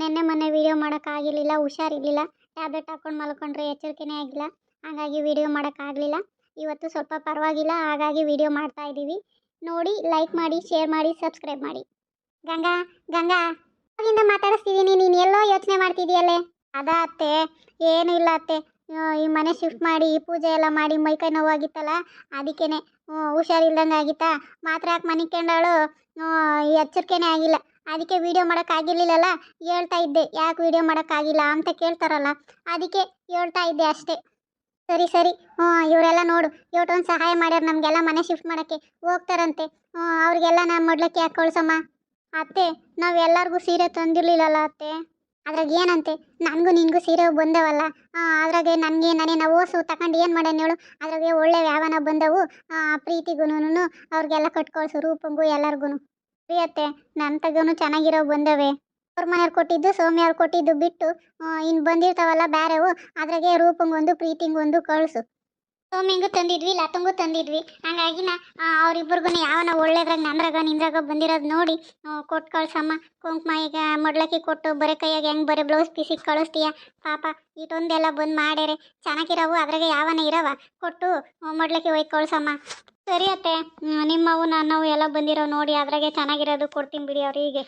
ನಿನ್ನೆ ಮೊನ್ನೆ ವೀಡಿಯೋ ಮಾಡೋಕ್ಕಾಗಿರಲಿಲ್ಲ ಹುಷಾರಿರಲಿಲ್ಲ ಟ್ಯಾಬ್ಲೆಟ್ ಹಾಕ್ಕೊಂಡು ಮಲ್ಕೊಂಡ್ರೆ ಎಚ್ಚರಿಕೆನೇ ಆಗಿಲ್ಲ. ಹಾಗಾಗಿ ವೀಡಿಯೋ ಮಾಡೋಕ್ಕಾಗಲಿಲ್ಲ ಇವತ್ತು ಸ್ವಲ್ಪ ಪರವಾಗಿಲ್ಲ, ಹಾಗಾಗಿ ವೀಡಿಯೋ ಮಾಡ್ತಾ ಇದ್ದೀವಿ ನೋಡಿ ಲೈಕ್ ಮಾಡಿ ಶೇರ್ ಮಾಡಿ ಸಬ್ಸ್ಕ್ರೈಬ್ ಮಾಡಿ. ಗಂಗಾ ಗಂಗಾ, ಅವಾಗಿಂದ ಮಾತಾಡಿಸ್ತಿದ್ದೀನಿ ನೀನು ಎಲ್ಲೋ ಯೋಚನೆ ಮಾಡ್ತಿದ್ದೀಯಲ್ಲೇ? ಅದ ಅತ್ತೆ, ಏನೂ ಇಲ್ಲ ಅತ್ತೆ. ಈ ಮನೆ ಶಿಫ್ಟ್ ಮಾಡಿ, ಈ ಪೂಜೆ ಎಲ್ಲ ಮಾಡಿ ಮೈಕೈ ನೋವಾಗಿತ್ತಲ್ಲ ಅದಕ್ಕೇ ಹುಷಾರಿಲ್ದಂಗೆ ಆಗಿತ್ತಾ ಮಾತ್ರ ಹಾಕಿ ಮನೆ ಕಂಡವಳು ಎಚ್ಚರಿಕೆನೇ ಆಗಿಲ್ಲ. ಅದಕ್ಕೆ ವೀಡಿಯೋ ಮಾಡೋಕ್ಕಾಗಿರ್ಲಿಲ್ಲಲ್ಲ? ಹೇಳ್ತಾ ಇದ್ದೆ. ಯಾಕೆ ವೀಡಿಯೋ ಮಾಡೋಕ್ಕಾಗಿಲ್ಲ ಅಂತ ಕೇಳ್ತಾರಲ್ಲ? ಅದಕ್ಕೆ ಹೇಳ್ತಾ ಇದ್ದೆ ಅಷ್ಟೇ. ಸರಿ ಸರಿ. ಹ್ಞೂ, ಇವರೆಲ್ಲ ನೋಡು. ಇವಟೊಂದು ಸಹಾಯ ಮಾಡ್ಯಾರ ನಮಗೆಲ್ಲ ಮನೆ ಶಿಫ್ಟ್ ಮಾಡೋಕ್ಕೆ ಹೋಗ್ತಾರಂತೆ. ಹ್ಞೂ, ಅವ್ರಿಗೆಲ್ಲ ನಾನು ಮೊಡ್ಲಕ್ಕೆ ಯಾಕೆ ಕಳ್ಸಮ್ಮ? ಅತ್ತೆ ನಾವು ಎಲ್ಲರಿಗೂ ಸೀರೆ ತಂದಿರಲಿಲ್ಲಲ್ಲ ಅತ್ತೆ? ಅದ್ರಾಗ ಏನಂತೆ? ನನಗೂ ನಿನಗೂ ಸೀರೆ ಬಂದವಲ್ಲ? ಅದ್ರಾಗೆ ನನಗೆ ನಾನೇ ನಾವು ಓಸು ತಗೊಂಡು ಏನು ಮಾಡೋಣ ಹೇಳು? ಅದ್ರಾಗೆ ಒಳ್ಳೆ ವ್ಯಾವನ ಬಂದವು. ಪ್ರೀತಿಗೂ ಅವ್ರಿಗೆಲ್ಲ ಕಟ್ಕೊಳ್ಸು, ರೂಪಂಗೂ ಎಲ್ಲರಿಗೂ ಪ್ರಿಯತ್ತೆ ನನ್ನ ತಗನು ಚೆನ್ನಾಗಿರೋ ಬಂದವೆ. ಅವ್ರ ಮನೆಯವ್ರು ಕೊಟ್ಟಿದ್ದು ಸೌಮ್ಯ ಅವ್ರು ಕೊಟ್ಟಿದ್ದು ಬಿಟ್ಟು ಇನ್ನು ಬಂದಿರ್ತಾವಲ್ಲ ಬ್ಯಾರೆವು, ಅದ್ರಾಗೆ ರೂಪಂಗೊಂದು, ಪ್ರೀತಿಗೊಂದು ಕಳಿಸು. ಸೌಮ್ಯಂಗೂ ತಂದಿದ್ವಿ, ಲತಂಗು ತಂದಿದ್ವಿ. ಹಂಗಾಗಿ ನಾ ಅವ್ರಿಬ್ರಿಗೂ ಯಾವನ ಒಳ್ಳೇದ್ರಾಗ ನಂದ್ರಾಗ ನಿಂದ್ರಾಗ ಬಂದಿರೋದು ನೋಡಿ ಕೊಟ್ಟು ಕಳ್ಸಮ್ಮ. ಕುಂಕುಮ ಈಗ ಮೊಡ್ಲಕ್ಕಿ ಕೊಟ್ಟು ಬರೀ ಕೈಯಾಗ ಹೆಂಗೆ ಬರೀ ಬ್ಲೌಸ್ ಪೀಸಿಗೆ ಕಳಿಸ್ತೀಯ? ಪಾಪ ಇಟೊಂದೆಲ್ಲ ಬಂದು ಮಾಡ್ಯಾರೆ. ಚೆನ್ನಾಗಿರವು, ಅದ್ರಾಗ ಯಾವನ ಇರವ? ಕೊಟ್ಟು ಮೊಡ್ಲಕ್ಕಿ ಒಯ್ದು ಕಳ್ಸಮ್ಮ. ಸರಿ ಅತ್ತೆ ನಿಮ್ಮವು ನನ್ನವು ಎಲ್ಲ ಬಂದಿರೋ ನೋಡಿ, ಅದ್ರಾಗೆ ಚೆನ್ನಾಗಿರೋದು ಕೊಡ್ತೀನಿ ಬಿಡಿ ಅವ್ರಿಗೆ.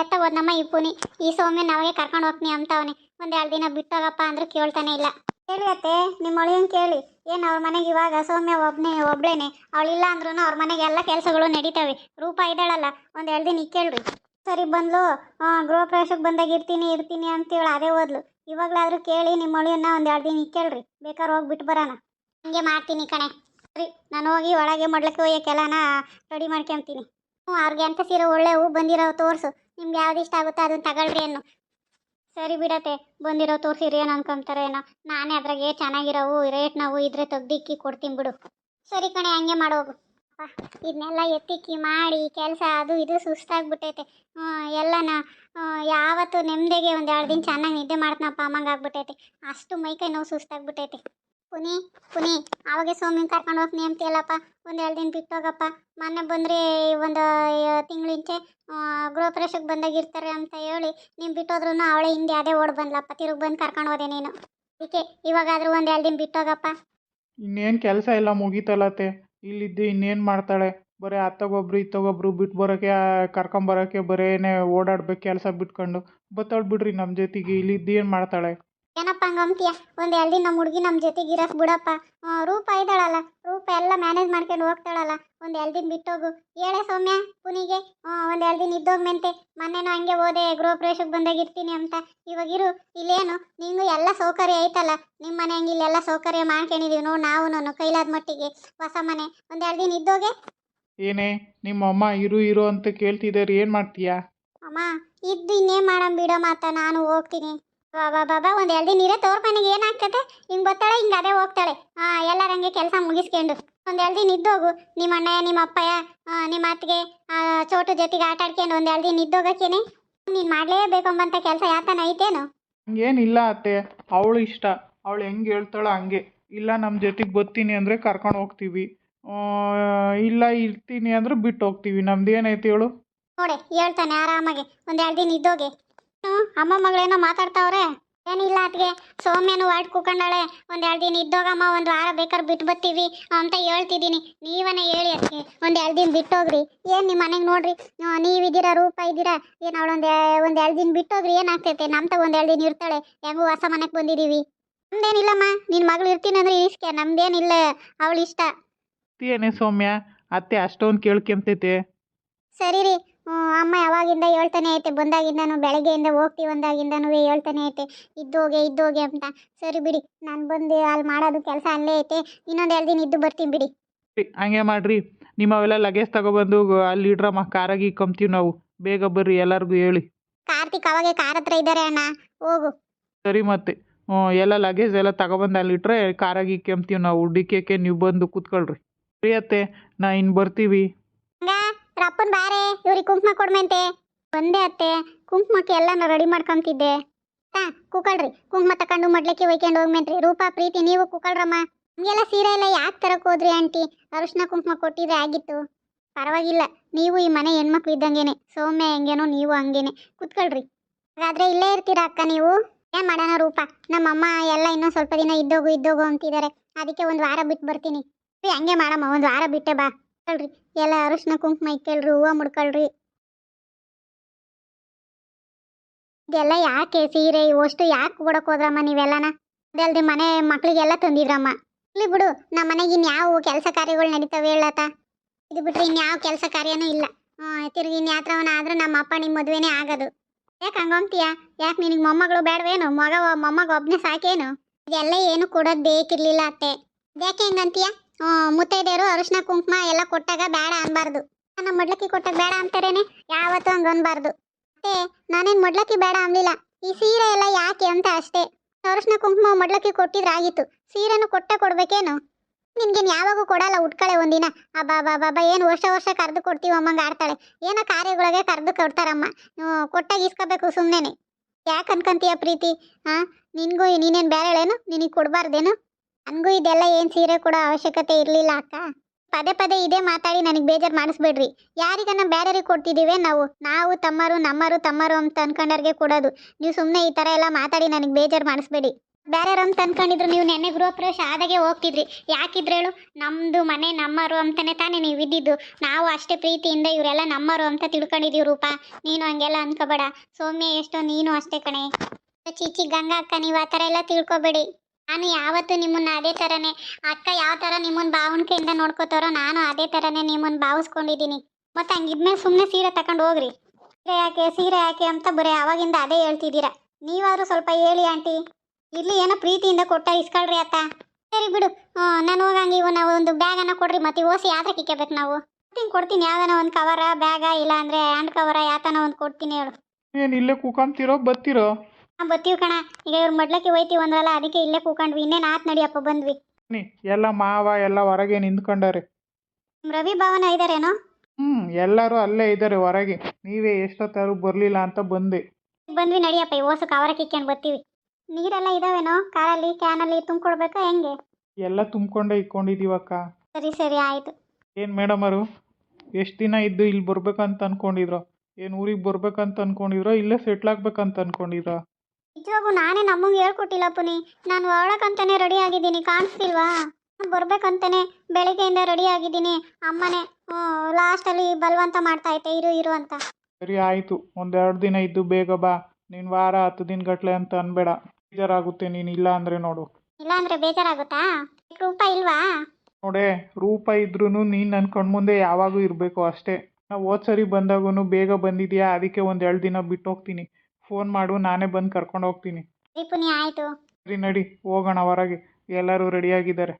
ಎತ್ತ ಹೋದ್ನಮ್ಮ ಈ ಪುನಿ. ಈ ಸೌಮ್ಯ ನಾವೇ ಕರ್ಕೊಂಡು ಹೋಗ್ತೀನಿ ಅಂತವನೆ. ಒಂದು ಎರಡು ದಿನ ಬಿಟ್ಟೋಗಪ್ಪ ಅಂದ್ರೆ ಕೇಳ್ತಾನೆ ಇಲ್ಲ. ಕೇಳಿ ಅತ್ತೆ, ನಿಮ್ಮ ಅಳಿಯನ್ ಕೇಳಿ? ಏನು ಅವ್ರ ಮನೆಗೆ ಇವಾಗ ಸೌಮ್ಯ ಒಬ್ಬನೇ ಒಬ್ಳೇನೆ? ಅವಳಿಲ್ಲ ಅಂದ್ರೂ ಅವ್ರ ಮನೆಗೆ ಎಲ್ಲ ಕೆಲಸಗಳು ನಡೀತವೆ. ರೂಪ ಇದ್ದಾಳಲ್ಲ, ಒಂದು ಎರಡು ದಿನ ಕೇಳ್ರಿ. ಸರಿ, ಬಂದ್ಲು. ಗೃಹ ಪ್ರವೇಶಕ್ಕೆ ಬಂದಾಗ ಇರ್ತೀನಿ ಇರ್ತೀನಿ ಅಂತೇಳಿ ಅದೇ ಓದ್ಲು. ಇವಾಗಲಾದ್ರೂ ಕೇಳಿ ನಿಮ್ಮ ಅಳಿಯನ್ನ ಒಂದು ಎರಡು ದಿನ ಕೇಳ್ರಿ. ಬೇಕಾದ್ರೆ ಹೋಗ್ಬಿಟ್ಟು ಬರೋಣ. ಹಂಗೆ ಮಾಡ್ತೀನಿ ಕಣೆ. ಸರಿ, ನಾನು ಹೋಗಿ ಒಳಗೆ ಮೊಡ್ಲಕ್ಕೆ ಕೆಲನ ರೆಡಿ ಮಾಡ್ಕೊಂತೀನಿ. ಹ್ಞೂ ಅವ್ರಿಗೆ ಅಂತ ಸೀರೆ ಒಳ್ಳೆವು ಬಂದಿರೋ ತೋರಿಸು. ನಿಮ್ಗೆ ಯಾವ್ದು ಇಷ್ಟ ಆಗುತ್ತೋ ಅದನ್ನ ತಗೊಳ್ರಿ ಅನ್ನು. ಸರಿ ಬಿಡತ್ತೆ, ಬಂದಿರೋ ತೋರಿಸಿರಿ ಏನು ಅನ್ಕೊಂತಾರೆ ಏನೋ. ನಾನೇ ಅದ್ರಾಗೆ ಚೆನ್ನಾಗಿರೋವು ರೇಟ್ ನಾವು ಇದ್ರೆ ತೆಗ್ದಿಕ್ಕಿ ಕೊಡ್ತೀನಿ ಬಿಡು. ಸರಿ ಕಣೆ, ಹಂಗೆ ಮಾಡೋಗು ಇದನ್ನೆಲ್ಲ ಎತ್ತಿಕ್ಕಿ ಮಾಡಿ, ಕೆಲಸ ಅದು ಇದು ಸುಸ್ತಾಗ್ಬಿಟ್ಟೈತೆ. ಎಲ್ಲನ ಯಾವತ್ತು ನೆಮ್ಮದಿಗೆ ಒಂದು ಎರಡು ದಿನ ಚೆನ್ನಾಗಿ ನಿದ್ದೆ ಮಾಡ್ತಾನಪ್ಪ, ಅಮ್ಮಂಗೆ ಆಗ್ಬಿಟ್ಟೈತೆ. ಅಷ್ಟು ಮೈಕೈ ನೋವು ಸುಸ್ತಾಗ್ಬಿಟ್ಟೈತೆ. ಪುನಿ ಪುನಿ ಅವಾಗೆ ಸೋಮಿನ ಕರ್ಕೊಂಡು ಹೋಗ್ತೀನಿ ಅಂತೀಯಲ್ಲಪ್ಪ ಒಂದು ಎರಡು ದಿನ ಬಿಟ್ಟೋಗಪ್ಪ ಮೊನ್ನೆ ಬಂದರೆ ಒಂದು ತಿಂಗಳಿಂಚೆ ಗೃಹ ಪ್ರವೇಶಕ್ಕೆ ಬಂದಾಗ ಇರ್ತಾರೆ ಅಂತ ಹೇಳಿ ನೀನು ಬಿಟ್ಟೋದ್ರೂ ಅವಳೆ ಹಿಂದೆ ಅದೇ ಓಡ್ ಬಂದ್ಲಪ್ಪ. ತಿರುಗಿ ಬಂದು ಕರ್ಕೊಂಡು ಹೋದೆ ನೀನು. ಅದಕ್ಕೆ ಇವಾಗಾದರೂ ಒಂದು ಎರಡು ದಿನ ಬಿಟ್ಟೋಗಪ್ಪ ಇನ್ನೇನು ಕೆಲಸ ಇಲ್ಲ ಮುಗೀತಲ್ಲತ್ತೆ ಇಲ್ಲಿದ್ದು ಇನ್ನೇನು ಮಾಡ್ತಾಳೆ? ಬರೀ ಅತ್ತಗೊಬ್ರು, ಇತ್ತಗೊಬ್ರು ಬಿಟ್ಟು ಬರೋಕ್ಕೆ ಕರ್ಕೊಂಬರೋಕ್ಕೆ ಬರೇನೆ ಓಡಾಡ್ಬೇಕು ಕೆಲಸ ಬಿಟ್ಕೊಂಡು. ಬತ್ತಾಳು ಬಿಡ್ರಿ ನಮ್ಮ ಜೊತೆಗೆ, ಇಲ್ಲಿದ್ದು ಏನು ಮಾಡ್ತಾಳೆ? ಏನಪ್ಪ ಹಂಗಂತೀಯ ಒಂದು ಎರಡು ದಿನ ನಮ್ಮ ಹುಡುಗಿ ನಮ್ಮ ಜೊತೆಗೆ ಇರಕ್ಕೆ ಬಿಡಪ್ಪ. ರೂಪ ಇದ್ದಾಳಲ್ಲ. ರೂಪ ಎಲ್ಲ ಮ್ಯಾನೇಜ್ ಮಾಡ್ಕೊಂಡು ಹೋಗ್ತಾಳಲ್ಲ. ಒಂದ್ ಎರಡು ದಿನ ಬಿಟ್ಟೋಗು. ಹೇಳೆ ಸೌಮ್ಯ ಪುನಿಗೆ. ಒಂದು ಎರಡು ದಿನ ಇದ್ದೋಗ್ಮೆಂತೆ ಮೊನ್ನೆನೂ ಹಂಗೆ ಹೋದೆ ಗೃಹ ಪ್ರವೇಶಕ್ಕೆ ಬಂದಾಗ ಇರ್ತೀನಿ ಅಂತ. ಇವಾಗ ಇರು. ಇಲ್ಲೇನು ನಿಂಗು ಎಲ್ಲ ಸೌಕರ್ಯ ಐತಲ್ಲ. ನಿಮ್ಮ ಮನೆ ಹಂಗೆ ಇಲ್ಲೆಲ್ಲ ಸೌಕರ್ಯ ಮಾಡ್ಕೊಂಡಿದೀವಿ ನೋಡಿ ನಾವು ನಾನು ಕೈಲಾದ ಮಟ್ಟಿಗೆ. ಹೊಸ ಮನೆ. ಒಂದ್ ಎರಡು ದಿನ ಇದ್ದೋಗೆ. ಏನೇ ನಿಮ್ಮ ಅಮ್ಮ ಇರು ಇರು ಅಂತ ಕೇಳ್ತಿದ್ದಾರೆ ಏನು ಮಾಡ್ತೀಯಾ? ಅಮ್ಮ ಇದ್ದು ಇನ್ನೇ ಮಾಡಮ್ ಬಿಡೋ ಮಾತಾ ನಾನು ಹೋಗ್ತೀನಿ. ಬಾಬಾ ಬಾಬಾ ಒಂದು ಎರಡು ದಿನ ಇರೇ ತೋರ್ ಮನೆಗೆ ಏನಾಗ್ತದೆ? ಹಿಂಗೆ ಬರ್ತಾಳೆ ಹಿಂಗೆ ಅದೇ ಹೋಗ್ತಾಳೆ. ಹಾಂ ಎಲ್ಲರಂಗೆ ಕೆಲಸ ಮುಗಿಸ್ಕೊಂಡು. ಒಂದು ಎರಡು ನಿದ್ದೋಗು ಇದ್ದೋಗು ನಿಮ್ಮ ಅಣ್ಣಯ್ಯ ನಿಮ್ಮ ಅಪ್ಪಯ್ಯ ನಿಮ್ಮ ಅತ್ತಿಗೆ ಆ, ಚೋಟು ಜೊತೆಗೆ ಆಟ ಆಡ್ಕೊಂಡು ಒಂದು ಎರಡು ದಿನ ಇದ್ದೋಗಕ್ಕೇನೆ ನೀನು ಮಾಡಲೇಬೇಕಂಬಂತ ಕೆಲಸ ಯಾತನ ಐತೇನು? ಹಂಗೇನಿಲ್ಲ ಅತ್ತೆ. ಅವಳು ಇಷ್ಟ. ಅವಳು ಹೆಂಗೆ ಹೇಳ್ತಾಳೋ ಹಂಗೆ. ಇಲ್ಲ ನಮ್ಮ ಜೊತೆಗೆ ಬರ್ತೀನಿ ಅಂದ್ರೆ ಕರ್ಕೊಂಡು ಹೋಗ್ತೀವಿ. ಇಲ್ಲ ಇರ್ತೀನಿ ಅಂದ್ರೆ ಬಿಟ್ಟು ಹೋಗ್ತೀವಿ. ನಮ್ದು ಏನೈತಿ ಹೇಳು? ನೋಡಿ ಹೇಳ್ತಾನೆ ಆರಾಮಾಗಿ. ಒಂದು ಎರಡು ದಿನ ಇದ್ದೋಗೆ ಅಮ್ಮ ಮಗಳೇನೋ ಮಾತಾಡ್ತಾವ್ರೆ. ಏನಿಲ್ಲ ಅದ್ಗೆ. ಸೌಮ್ಯನು ವಾರ್ಡ್ ಕೂಕೊಂಡಾಳೆ. ಒಂದ್ ಎರಡು ದಿನ ಇದ್ದೋಗಮ್ಮ ಒಂದು ವಾರ ಬೇಕಾದ್ರೆ ಬಿಟ್ಟು ಬರ್ತೀವಿ ಅಂತ ಹೇಳ್ತಿದ್ದೀನಿ. ನೀವನೇ ಹೇಳಿ ಅದಕ್ಕೆ ಒಂದ್ ಎರಡು ದಿನ ಬಿಟ್ಟೋಗ್ರಿ. ಏನು ನಿಮ್ಮ ಮನೆಗೆ ನೋಡ್ರಿ? ನೀವಿದ್ದೀರಾ ರೂಪ ಇದ್ದೀರಾ? ಏನು ಅವಳೊಂದು ಒಂದು ಎರಡು ದಿನ ಬಿಟ್ಟೋಗ್ರಿ ಏನಾಗ್ತೈತೆ? ನಮ್ ತಗ ಒಂದು ಎರಡು ದಿನ ಇರ್ತಾಳೆ. ಹೆಂಗೂ ಹೊಸ ಮನೆಗೆ ಬಂದಿದ್ದೀವಿ ನಮ್ದೇನಿಲ್ಲಮ್ಮ ನಿನ್ನ ಮಗಳು ಇರ್ತೀನಿ ಅಂದ್ರೆ ಇಸ್ಕೆ ನಮ್ದೇನಿಲ್ಲ ಅವಳು ಇಷ್ಟ ಏನೇ ಸೌಮ್ಯ ಅತ್ತೆ ಅಷ್ಟೊಂದು ಕೇಳ್ಕೊಂತೈತೆ. ಸರಿ ರೀ ಅಮ್ಮ ಯಾವಾಗಿಂದ ಹೇಳ್ತಾನೆ ಐತೆ ಬಂದಾಗಿಂದನು ಬೆಳಗ್ಗೆಯಿಂದ ಹೋಗ್ತೀವಿ ಅಂದಾಗಿಂದನೂ ಹೇಳ್ತಾನೆ ಐತೆ ಇದ್ದೋಗೆ ಇದ್ದೋಗೆ ಅಂತ. ಸರಿ ಬಿಡಿ ನಾನು ಬಂದು ಅಲ್ಲಿ ಮಾಡೋದು ಕೆಲಸ ಅಲ್ಲೇ ಐತೆ ಇನ್ನೊಂದು ಎರಡು ದಿನ ಇದ್ದು ಬರ್ತೀನಿ ಬಿಡಿ. ಹಂಗೆ ಹಂಗೆ ಮಾಡಿರಿ ನಿಮ್ಮವೆಲ್ಲ ಲಗೇಜ್ ತಗೊಬಂದು ಅಲ್ಲಿ ಇಡ್ರಮ್ಮ ಕಾರಾಗಿ ಇಕ್ಕೊಂತೀವಿ ನಾವು. ಬೇಗ ಬರ್ರಿ ಎಲ್ಲರಿಗೂ ಹೇಳಿ. ಕಾರ್ತಿಕ್ ಅವಾಗೆ ಕಾರ್ ಹತ್ರ ಇದ್ದಾರೆ ಅಣ್ಣ ಹೋಗು. ಸರಿ ಮತ್ತೆ ಹ್ಞೂ ಎಲ್ಲ ಲಗೇಜ್ ಎಲ್ಲ ತಗೊಬಂದು ಅಲ್ಲಿ ಇಟ್ಟರೆ ಕಾರಾಗಿ ಇಕ್ಕೊಂತೀವಿ ನಾವು ಡಿಕೆಕ್ಕೆ ನೀವು ಬಂದು ಕೂತ್ಕೊಳ್ರಿ. ಸರಿ ಅತ್ತೆ ನಾ ಇನ್ನು ಬರ್ತೀವಿ. ಹಂಗ ರಪ್ಪನ್ ಬಾರೆ ಇವ್ರಿಗೆ ಕುಂಕುಮ ಕೊಡ್ಮೆಂತೆ ಬಂದೆ ಅತ್ತೆ, ಕುಂಕುಮಕ್ಕೆ ಎಲ್ಲಾನು ರೆಡಿ ಮಾಡ್ಕೊಂತಿದ್ದೆ. ಹಾ ಕೂಕಳ್ರಿ, ಕುಂಕುಮ ತಕೊಂಡು ಮಡ್ಲಿಕ್ಕೆ ಒಯ್ಕೊಂಡು ಹೋಗ್ಮೆಂತ್ರಿ ರೂಪಾ, ಪ್ರೀತಿ, ನೀವು ಕೂಕಳ್ರಮ್ಮ. ನಮಗೆಲ್ಲ ಸೀರೆ ಎಲ್ಲ ಯಾಕೆ ತರಕ್ ಹೋದ್ರಿ ಆಂಟಿ? ಅರಶಿನ ಕುಂಕುಮ ಕೊಟ್ಟಿದ್ರೆ ಆಗಿತ್ತು. ಪರವಾಗಿಲ್ಲ, ನೀವು ಈ ಮನೆ ಹೆಣ್ಮಕ್ಳು ಇದ್ದಂಗೆನೆ. ಸೌಮ್ಯ ಹೆಂಗೇನೋ ನೀವು ಹಂಗೇನೆ. ಕುತ್ಕೊಳ್ರಿ. ಹಾಗಾದ್ರೆ ಇಲ್ಲೇ ಇರ್ತೀರಾ ಅಕ್ಕ ನೀವು? ಏನು ಮಾಡೋಣ ರೂಪ? ನಮ್ಮಮ್ಮ ಎಲ್ಲ ಇನ್ನೊಂದ್ ಸ್ವಲ್ಪ ದಿನ ಇದ್ದೋಗು ಇದ್ದೋಗು ಅಂತಿದ್ದಾರೆ. ಅದಕ್ಕೆ ಒಂದು ವಾರ ಬಿಟ್ಟು ಬರ್ತೀನಿ. ಹಂಗೆ ಮಾಡಮ್ಮ, ಒಂದು ವಾರ ಬಿಟ್ಟೆ ಬಾ. ಕೇಳ್ರಿ. ಎಲ್ಲ ಅರಶಿನ, ಕುಂಕುಮ ಇಕ್ಕೇಳ್ರಿ ಹೂವು ಮುಡ್ಕೊಳ್ರಿ. ಇದೆಲ್ಲ ಯಾಕೆ ಸೀರೆ ಇವಷ್ಟು ಯಾಕೆ ಕೊಡಕ್ ಹೋದ್ರಮ್ಮ ನೀವೆಲ್ಲನ? ಅದಲ್ದೆ ಮನೆ ಮಕ್ಳಿಗೆಲ್ಲ ತಂದಿದ್ರಮ್ಮ. ಇಲ್ಲಿ ಬಿಡು, ನಮ್ಮ ಮನೆಗೆ ಇನ್ಯಾವ ಕೆಲಸ ಕಾರ್ಯಗಳು ನಡೀತಾವೆ ಹೇಳತ್ತ ಇದು ಬಿಟ್ರೆ ಇನ್ಯಾವ ಕೆಲಸ ಕಾರ್ಯನೂ ಇಲ್ಲ. ತಿರ್ಗಿ ಇನ್ಯಾತ್ರವನ ಆದ್ರೆ ನಮ್ಮ ಅಪ್ಪ ನಿಮ್ಮ ಮದುವೆನೇ ಆಗೋದು. ಯಾಕೆ ಹಂಗಂತೀಯ? ಯಾಕೆ ನಿನಗೆ ಮೊಮ್ಮಗಳು ಬೇಡವೇನು ಮಗ, ಮೊಮ್ಮಗ ಒಬ್ಬನೇ ಸಾಕೇನು? ಇದೆಲ್ಲ ಏನು ಕೊಡೋದು ಬೇಕಿರ್ಲಿಲ್ಲ ಅತ್ತೆ. ಯಾಕೆ ಹೆಂಗಂತೀಯ? ಮುತ್ತೈದೆಯರು ಅರಿಶಿನ, ಕುಂಕುಮ ಎಲ್ಲ ಕೊಟ್ಟಾಗ ಬೇಡ ಅನ್ಬಾರ್ದು. ನಮ್ಮ ಮೊಡ್ಲಕ್ಕಿ ಕೊಟ್ಟಾಗ ಬೇಡ ಅಂತಾರೇನೆ? ಯಾವತ್ತು ಹಂಗ ಅನ್ಬಾರ್ದು. ಮತ್ತೆ ನಾನೇನು ಮೊಡ್ಲಕ್ಕಿ ಬೇಡ ಅನ್ಲಿಲ್ಲ. ಈ ಸೀರೆ ಎಲ್ಲ ಯಾಕೆ ಅಂತ ಅಷ್ಟೇ. ಅರಿಶಿನ, ಕುಂಕುಮ, ಮೊಡ್ಲಕ್ಕಿ ಕೊಟ್ಟಿದ್ರಾಗಿತ್ತು ಸೀರೆನು ಕೊಟ್ಟ ಕೊಡ್ಬೇಕೇನು? ನಿನ್ಗೇನು ಯಾವಾಗೂ ಕೊಡಲ್ಲ ಉಟ್ಕಳೆ ಒಂದಿನ. ಅಬ್ಬಾ ಬಾ ಬಾಬಾ ಏನು ವರ್ಷ ವರ್ಷ ಕರೆದು ಕೊಡ್ತೀವಿ ಅಮ್ಮಂಗ ಆಡ್ತಾಳೆ. ಏನೋ ಕಾರ್ಯಗಳಿಗೆ ಕರೆದು ಕೊಡ್ತಾರಮ್ಮ. ಕೊಟ್ಟಾಗ ಇಸ್ಕೋಬೇಕು ಸುಮ್ಮನೆ ಯಾಕೆ ಅನ್ಕೊಂತೀಯ ಪ್ರೀತಿ? ಹಾಂ, ನಿನಗೂ ನೀನೇನು ಬೇರೆಳೇನು ನಿನಗೆ ಕೊಡಬಾರ್ದೇನು? ನನಗೂ ಇದೆಲ್ಲ ಏನು ಸೀರೆ ಕೊಡೋ ಅವಶ್ಯಕತೆ ಇರಲಿಲ್ಲ ಅಕ್ಕ. ಪದೇ ಪದೇ ಇದೇ ಮಾತಾಡಿ ನನಗೆ ಬೇಜಾರು ಮಾಡಿಸ್ಬೇಡ್ರಿ. ಯಾರಿಗನ್ನ ಬೇರೆಯವ್ರಿಗೆ ಕೊಡ್ತಿದ್ದೀವಿ ನಾವು. ನಾವು ತಮ್ಮರು, ನಮ್ಮರು, ತಮ್ಮರು ಅಂತ ಅನ್ಕೊಂಡವ್ರಿಗೆ ಕೊಡೋದು. ನೀವು ಸುಮ್ಮನೆ ಈ ಥರ ಎಲ್ಲ ಮಾತಾಡಿ ನನಗೆ ಬೇಜಾರು ಮಾಡಿಸ್ಬೇಡಿ. ಬೇರೆಯವ್ರು ಅಂತ ಅನ್ಕೊಂಡಿದ್ರು ನೀವು ನೆನ್ನೆ ಗೃಹ ಪ್ರವೇಶ ಆದಾಗೆ ಹೋಗ್ತಿದ್ರಿ. ಯಾಕಿದ್ರೆ ಹೇಳು? ನಮ್ಮದು ಮನೆ ನಮ್ಮರು ಅಂತಾನೆ ತಾನೇ ನೀವು ಇದ್ದಿದ್ದು. ನಾವು ಅಷ್ಟೇ ಪ್ರೀತಿಯಿಂದ ಇವರೆಲ್ಲ ನಮ್ಮರು ಅಂತ ತಿಳ್ಕೊಂಡಿದೀವಿ ರೂಪ. ನೀನು ಹಂಗೆಲ್ಲ ಅನ್ಕೋಬೇಡ. ಸೌಮ್ಯ ಎಷ್ಟೋ ನೀನು ಅಷ್ಟೇ ಕಣೆ. ಚೀಚಿ ಗಂಗಾ ಅಕ್ಕ, ನೀವು ಆ ಥರ ಎಲ್ಲ ತಿಳ್ಕೊಬೇಡಿ. ನಾನು ಯಾವತ್ತೂ ನಿಮ್ಮನ್ನ ಅದೇ ಥರನೇ ಅಕ್ಕ ಯಾವ ಥರ ನಿಮ್ಮನ್ನ ಭಾವನಿಕೆಯಿಂದ ನೋಡ್ಕೋತಾರೋ ನಾನು ಅದೇ ಥರನೇ ನಿಮ್ಮನ್ನ ಭಾವಿಸ್ಕೊಂಡಿದ್ದೀನಿ. ಮತ್ತು ಹಂಗಿದ್ಮೇಲೆ ಸುಮ್ಮನೆ ಸೀರೆ ತಗೊಂಡು ಹೋಗ್ರಿ. ಸೀರೆ ಯಾಕೆ ಸೀರೆ ಯಾಕೆ ಅಂತ ಬರೀ ಅವಾಗಿಂದ ಅದೇ ಹೇಳ್ತಿದ್ದೀರಾ. ನೀವಾದ್ರೂ ಸ್ವಲ್ಪ ಹೇಳಿ ಆಂಟಿ. ಇಲ್ಲಿ ಏನೋ ಪ್ರೀತಿಯಿಂದ ಕೊಟ್ಟ ಇಸ್ಕೊಳ್ರಿ ಅತ್ತ. ಸರಿ ಬಿಡು. ನಾನು ಹೋಗಂಗೆ ಇವು ನಾವು ಒಂದು ಬ್ಯಾಗನ್ನು ಕೊಡ್ರಿ, ಮತ್ತೆ ಓಸಿ ಯಾತ್ರೆ ಕಿಕ್ಕಬೇಕು ನಾವು. ಕೊಡ್ತೀನಿ ಕೊಡ್ತೀನಿ ಯಾವ್ದಾನ ಒಂದು ಕವರ ಬ್ಯಾಗ ಇಲ್ಲ ಅಂದರೆ ಹ್ಯಾಂಡ್ ಕವರ ಯಾತನ ಒಂದು ಕೊಡ್ತೀನಿ ಹೇಳು. ಏನು ಇಲ್ಲೇ ಕೂಕಂತೀರೋ ಬತ್ತೀರೋ? ಹಾಂ ಬತ್ತೀವಿ ಕಣ. ಈಗ ಇವ್ರ ಮಡ್ಲಕ್ಕೆ ಹೋಯ್ತೀವಿ ಅಂದ್ರಲ್ಲ ಅದಕ್ಕೆ ಇಲ್ಲೇ ಕೂಕೊಂಡ್ವಿ. ಇನ್ನೇನು ಆತ್ ನಡಿಯಪ್ಪ ಬಂದ್ವಿ. ನೀ ಎಲ್ಲ ಮಾವ ಎಲ್ಲ ಹೊರಗೆ ನಿಂತ್ಕೊಂಡಾರೆ. ರವಿ ಭಾವನ ಇದಾರೇನೋ? ಹ್ಞೂ ಎಲ್ಲರೂ ಅಲ್ಲೇ ಇದ್ದಾರೆ ಹೊರಗೆ. ನೀವೇ ಎಷ್ಟೊತ್ತಾರು ಬರಲಿಲ್ಲ ಅಂತ ಬಂದೆ. ಬಂದ್ವಿ ನಡಿಯಪ್ಪ ಈ ಓಸು ಕವರ ಕಿಕ್ಕೊಂಡು ಬರ್ತೀವಿ ನೀರೆಲ್ಲ ಇದಾವೇನೋ? ಕಾರಲ್ಲಿ ಕ್ಯಾನಲ್ಲಿ ತುಂಬ್ಕೊಡ್ಬೇಕಾ ಹೆಂಗೆ? ಎಲ್ಲ ತುಂಬ್ಕೊಂಡೇ ಇಕ್ಕೊಂಡಿದ್ದೀವಕ್ಕ ಸರಿ ಸರಿ ಆಯಿತು. ಏನು ಅವರು? ಎಷ್ಟು ದಿನ ಇದ್ದು ಇಲ್ಲಿ ಬರ್ಬೇಕಂತ ಅನ್ಕೊಂಡಿದ್ರೋ? ಏನು ಊರಿಗೆ ಬರ್ಬೇಕಂತ ಅನ್ಕೊಂಡಿದ್ರೋ ಇಲ್ಲೇ ಸೆಟ್ಲ್ ಆಗ್ಬೇಕಂತ ಅನ್ಕೊಂಡಿದ್ರೋ? ನಿಜವಾಗೂ ನಾನೇ ನಮಗೆ ಹೇಳ್ಕೊಟ್ಟಿಲ್ಲ ಪುನಿ. ನಾನು ಹೊರಡಕ್ಕಂತಾನೆ ರೆಡಿ ಆಗಿದ್ದೀನಿ ಕಾಣಿಸ್ತಿಲ್ವಾ? ಬರ್ಬೇಕಂತಾನೆ ಬೆಳಿಗ್ಗೆಯಿಂದ ರೆಡಿ ಆಗಿದ್ದೀನಿ. ಅಮ್ಮನೇ ಲಾಸ್ಟಲ್ಲಿ ಬಲವಂತ ಮಾಡ್ತಾ ಐತೆ ಇರು ಇರು ಅಂತ. ಸರಿ ಆಯಿತು ಒಂದೆರಡು ದಿನ ಇದ್ದು ಬೇಗ ಬಾ. ನೀನು ವಾರ ಹತ್ತು ದಿನ ಗಟ್ಲೆ ಅಂತ ಅನ್ಬೇಡ. ಬೇಜಾರಾಗುತ್ತೆ ನೀನು ಇಲ್ಲ ಅಂದರೆ ನೋಡು. ಇಲ್ಲಾಂದ್ರೆ ಬೇಜಾರಾಗುತ್ತಾ? ರೂಪ ಇಲ್ವಾ? ನೋಡೆ ರೂಪ ಇದ್ರೂ ನೀನು ನನ್ನ ಕಣ್ಮುಂದೆ ಯಾವಾಗೂ ಇರಬೇಕು ಅಷ್ಟೇ. ನಾವು ಹೋದ್ಸರಿ ಬಂದಾಗೂ ಬೇಗ ಬಂದಿದ್ಯಾ? ಅದಕ್ಕೆ ಒಂದೆರಡು ಎರಡು ದಿನ ಬಿಟ್ಟು ಹೋಗ್ತೀನಿ ಫೋನ್ ಮಾಡು ನಾನೇ ಬಂದು ಕರ್ಕೊಂಡು ಹೋಗ್ತೀನಿ. ಸರಿ ಪುನಿ ಆಯಿತು. ಸರಿ ನಡಿ ಹೋಗೋಣ ಹೊರಗೆ. ಎಲ್ಲರೂ ರೆಡಿಯಾಗಿದ್ದಾರೆ